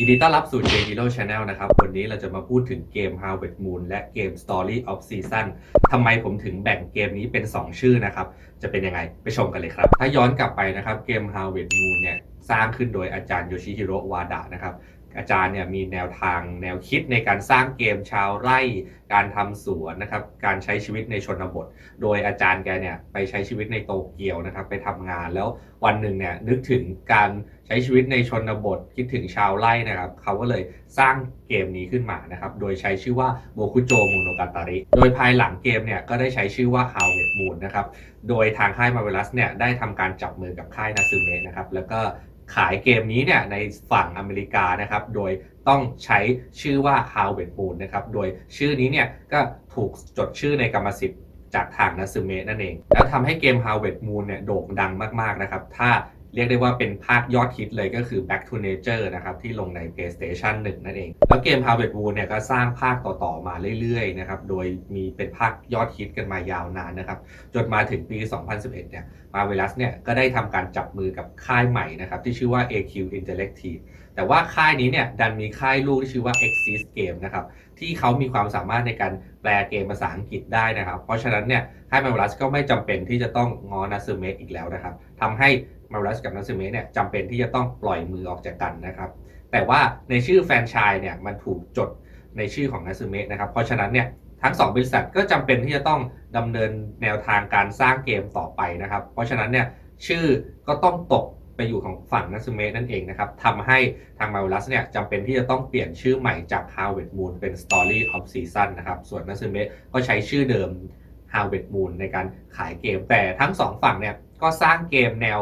ยินดีต้อนรับสู่ J Hero Channel นะครับ วันนี้เราจะมาพูดถึงเกม Harvest Moon และเกม Story of Season ทำไมผมถึงแบ่งเกมนี้เป็น 2 ชื่อนะครับ จะเป็นยังไงไปชมกันเลยครับ ถ้าย้อนกลับไปนะครับ เกม Harvest Moon เนี่ยสร้างขึ้นโดยอาจารย์โยชิฮิโร่วาดะนะครับ อาจารย์เนี่ยมีแนวทางแนวคิดในการสร้างเกมชาวไร่ การทำสวนนะครับ การใช้ชีวิตในชนบท โดยอาจารย์แกเนี่ยไปใช้ชีวิตในโตเกียวนะครับ ไปทำงานแล้ววันหนึ่งเนี่ยนึกถึงการใช้ชีวิตในชนบทคิดถึงชาวไร่นะครับ เขาก็เลยสร้างเกมนี้ขึ้นมานะครับ โดยใช้ชื่อว่าโบคุโจโมโนกาตาริ โดยภายหลังเกมเนี่ยก็ได้ใช้ชื่อว่า Harvest Moon นะครับ โดยทางค่ายมาเวลัสเนี่ยได้ทำการจับมือกับค่ายนาซึเมะนะครับ แล้วก็ ขายเกมนี้เนี่ยในฝั่งอเมริกานะครับ โดยต้องใช้ชื่อว่า Harvest Moon นะครับ โดยชื่อนี้เนี่ยก็ถูกจดชื่อในกรรมสิทธิ์จากทางนัซึเมะนั่นเอง แล้วทำให้เกม Harvest Moon เนี่ยโด่งดังมากๆนะครับ ถ้า เรียกได้ว่าเป็นภาคยอดฮิตเลยก็คือ Back to Nature นะครับ ที่ลงใน PlayStation 1 นั่นเอง แล้วเกม Harvest Moon เนี่ยก็สร้างภาคต่อๆมาเรื่อยๆนะครับ โดยมีเป็นภาคยอดฮิตกันมายาวนานนะครับ จนมาถึงปี 2011 เนี่ยมาเวลัสเนี่ยก็ได้ทำการจับมือกับค่ายใหม่นะครับ ที่ชื่อว่า AQ Interactive แต่ว่าค่ายนี้เนี่ยดันมีค่ายลูกที่ชื่อว่า Exist Game นะครับที่เขามีความสามารถในการแปลเกมภาษาอังกฤษได้นะครับ เพราะฉะนั้นเนี่ยค่ายมาเวลัสก็ไม่จำเป็นที่จะต้องงอนาซึเมะอีกแล้วนะครับทำให้ มาเวลัสกับนาซึเมะเนี่ยจำเป็นที่จะต้องปล่อยมือออกจากกันนะครับ แต่ว่าในชื่อแฟรนไชส์เนี่ยมันถูกจดในชื่อของนาซึเมะนะครับเพราะฉะนั้นเนี่ยทั้ง 2 บริษัทก็จำเป็นที่จะต้องดำเนินแนวทางการสร้างเกมต่อไปนะครับ เพราะฉะนั้นเนี่ยชื่อก็ต้องตกไปอยู่ของฝั่งนัสเมะนั่นเองนะครับทำให้ทางมา v ลัสเนี่ยจำเป็นที่จะต้องเปลี่ยนชื่อใหม่จาก Harvest Moon เป็น Story of Season นะครับส่วนนัสเมะก็ใช้ชื่อเดิม Harvest Moon ในการขายเกม แต่ทั้ง2ฝั่งเนี่ยก็สร้างเกมแนว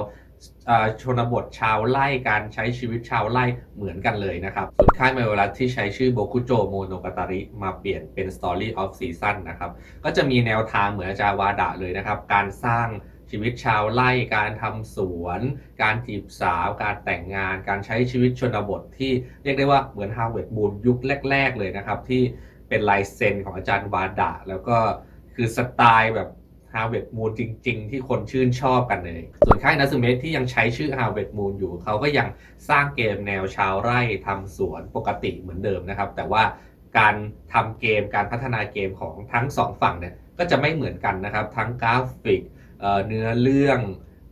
ชนบทชาวไร่การใช้ชีวิตชาวไร่เหมือนกันเลยนะครับส่วนค่ายมาเวลัสที่ใช้ชื่อโบคุโจโมโนกาตาริมาเปลี่ยนเป็น Story of Season นะครับ ก็จะมีแนวทางเหมือนอาจารย์วาดะเลยนะครับ การสร้างชีวิตชาวไร่ การทำสวน การจีบสาว การแต่งงาน การใช้ชีวิตชนบทที่เรียกได้ว่าเหมือนฮาวเวิร์ดบูนยุคแรก ๆ เลยนะครับ ที่เป็นลายเซ็นของอาจารย์วาดะแล้วก็คือสไตล์แบบ ฮาวเวิร์ดมูนจริง ๆ ที่คนชื่นชอบกันเลย ส่วนค่ายนัซึเมะที่ยังใช้ชื่อฮาวเวิร์ดมูนอยู่ เขาก็ยังสร้างเกมแนวชาวไร่ทำสวนปกติเหมือนเดิมนะครับ แต่ว่าการทำเกมการพัฒนาเกมของทั้งสองฝั่งเนี่ยก็จะไม่เหมือนกันนะครับ ทั้งกราฟิกเเนื้อเรื่อง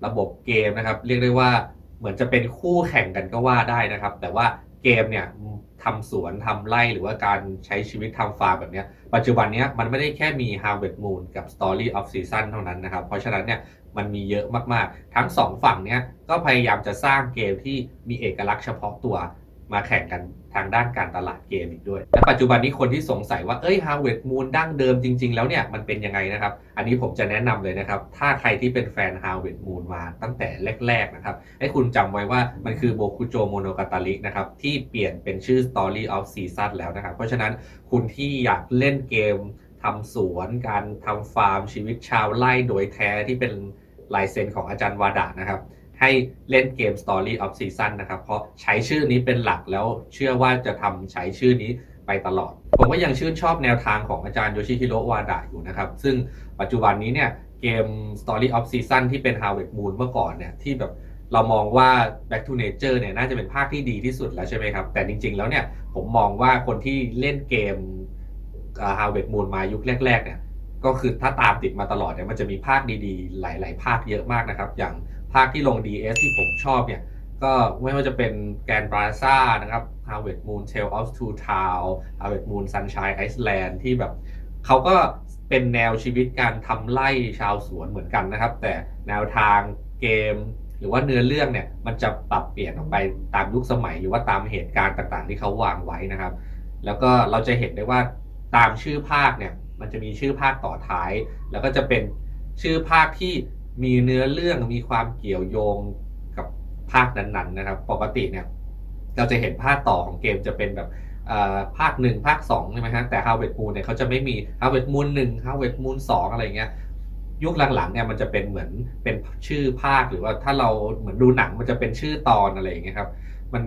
ระบบเกมนะครับ เรียกได้ว่าเหมือนจะเป็นคู่แข่งกันก็ว่าได้นะครับ แต่ว่าเกมเนี่ย ทำสวนทำไร่หรือว่าการใช้ชีวิตทำฟาร์มแบบเนี้ยปัจจุบันเนี้ยมันไม่ได้แค่มี Harvest Moon กับ Story of Season เท่านั้นนะครับ เพราะฉะนั้นเนี่ยมันมีเยอะมากๆ ทั้งสองฝั่งเนี้ยก็พยายามจะสร้างเกมที่มีเอกลักษณ์เฉพาะตัว มาแข่งกันทางด้านการตลาดเกมอีกด้วย และปัจจุบันนี้คนที่สงสัยว่า เอ้ย Harvest Moon ดั้งเดิมจริง ๆ แล้วเนี่ย มันเป็นยังไงนะครับ อันนี้ผมจะแนะนำเลยนะครับ ถ้าใครที่เป็นแฟน Harvest Moon มาตั้งแต่แรก ๆ นะครับ ให้คุณจำไว้ว่ามันคือโบคุโจโมโนกาตารินะครับ ที่เปลี่ยนเป็นชื่อ Story of Season แล้วนะครับ เพราะฉะนั้นคุณที่อยากเล่นเกมทำสวนการทำฟาร์มชีวิตชาวไร่โดยแท้ที่เป็นลายเซ็นของอาจารย์วาดะนะครับ ให้เล่นเกม Story of Season นะครับ เพราะใช้ชื่อนี้เป็นหลักแล้วเชื่อว่าจะทำใช้ชื่อนี้ไปตลอด ผมก็ยังชื่นชอบแนวทางของอาจารย์โยชิฮิโรวาดะอยู่นะครับ ซึ่งปัจจุบันนี้เนี่ยเกม Story of Season ที่เป็น Harvest Moon เมื่อก่อนเนี่ยที่แบบเรามองว่า Back to Nature เนี่ยน่าจะเป็นภาคที่ดีที่สุดแล้วใช่ไหมครับ แต่จริง ๆ แล้วเนี่ยผมมองว่าคนที่เล่นเกม Harvest Moon มายุคแรกๆเนี่ย ก็คือถ้าตามติดมาตลอดเนี่ยมันจะมีภาคดีๆ หลาย ๆ ภาคเยอะมากนะครับ อย่างภาคที่ลง DS ที่ผมชอบเนี่ย ก็ไม่ว่าจะเป็นแกนบราซ่านะครับ Harvest Moon Tale of Two Town Harvest Moon Sunshine Iceland ที่แบบเขาก็เป็นแนวชีวิตการทำไร่ชาวสวนเหมือนกันนะครับ แต่แนวทางเกมหรือว่าเนื้อเรื่องเนี่ยมันจะปรับเปลี่ยนออกไปตามยุคสมัยหรือว่าตามเหตุการณ์ต่างๆ ที่เขาวางไว้นะครับ แล้วก็เราจะเห็นได้ว่าตามชื่อภาคเนี่ย มันจะมีชื่อภาคต่อท้าย แล้วก็จะเป็นชื่อภาคที่มีเนื้อเรื่องมีความเกี่ยวโยงกับภาคนั้นๆนะครับ ปกติเนี่ยเราจะเห็นภาคต่อของเกมจะเป็นแบบภาคหนึ่งภาคสองใช่ไหมฮะแต่ Harvest Moon เนี่ยเขาจะไม่มี Harvest Moon หนึ่ง Harvest Moon สองอะไรเงี้ยยุคหลังๆเนี่ยมันจะเป็นเหมือนเป็นชื่อภาคหรือว่าถ้าเราเหมือนดูหนังมันจะเป็นชื่อตอนอะไรอย่างเงี้ยครับ มัน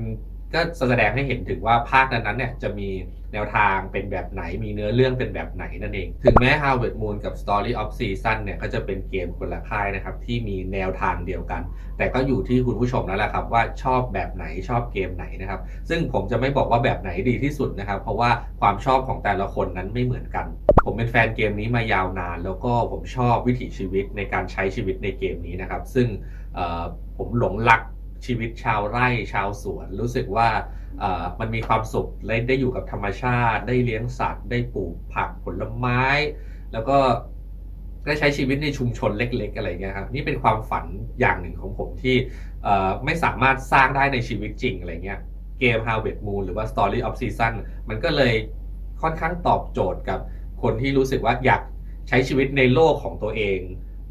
ก็แสดงให้เห็นถึงว่าภาคนั้นๆเนี่ยจะมีแนวทางเป็นแบบไหนมีเนื้อเรื่องเป็นแบบไหนนั่นเอง ถึงแม้ Harvard Moon กับ Story of Season เนี่ยก็จะเป็นเกมคนละค่ายนะครับ ที่มีแนวทางเดียวกัน แต่ก็อยู่ที่คุณผู้ชมแล้วแหละครับ ว่าชอบแบบไหนชอบเกมไหนนะครับ ซึ่งผมจะไม่บอกว่าแบบไหนดีที่สุดนะครับ เพราะว่าความชอบของแต่ละคนนั้นไม่เหมือนกัน ผมเป็นแฟนเกมนี้มายาวนาน แล้วก็ผมชอบวิถีชีวิตในการใช้ชีวิตในเกมนี้นะครับ ซึ่งผมหลงรัก ชีวิตชาวไร่ชาวสวน รู้สึกว่ามันมีความสุขได้อยู่กับธรรมชาติ ได้เลี้ยงสัตว์ ได้ปลูกผักผลไม้ แล้วก็ได้ใช้ชีวิตในชุมชนเล็ก ๆ อะไรเงี้ยครับนี่เป็นความฝันอย่างหนึ่งของผมที่ไม่สามารถสร้างได้ในชีวิตจริงอะไรเงี้ยเกม Harvest Moon หรือว่า Story of Season มันก็เลยค่อนข้างตอบโจทย์กับคนที่รู้สึกว่าอยากใช้ชีวิตในโลกของตัวเอง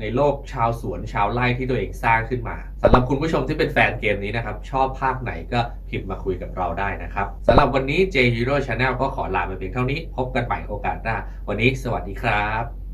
ในโลกชาวสวนชาวไร่ที่ตัวเองสร้างขึ้นมาสำหรับคุณผู้ชมที่เป็นแฟนเกมนี้นะครับ ชอบภาคไหนก็พิมพ์มาคุยกับเราได้นะครับสำหรับวันนี้ J Hero Channel ก็ขอลาไปเพียงเท่านี้ พบกันใหม่โอกาสหน้า วันนี้สวัสดีครับ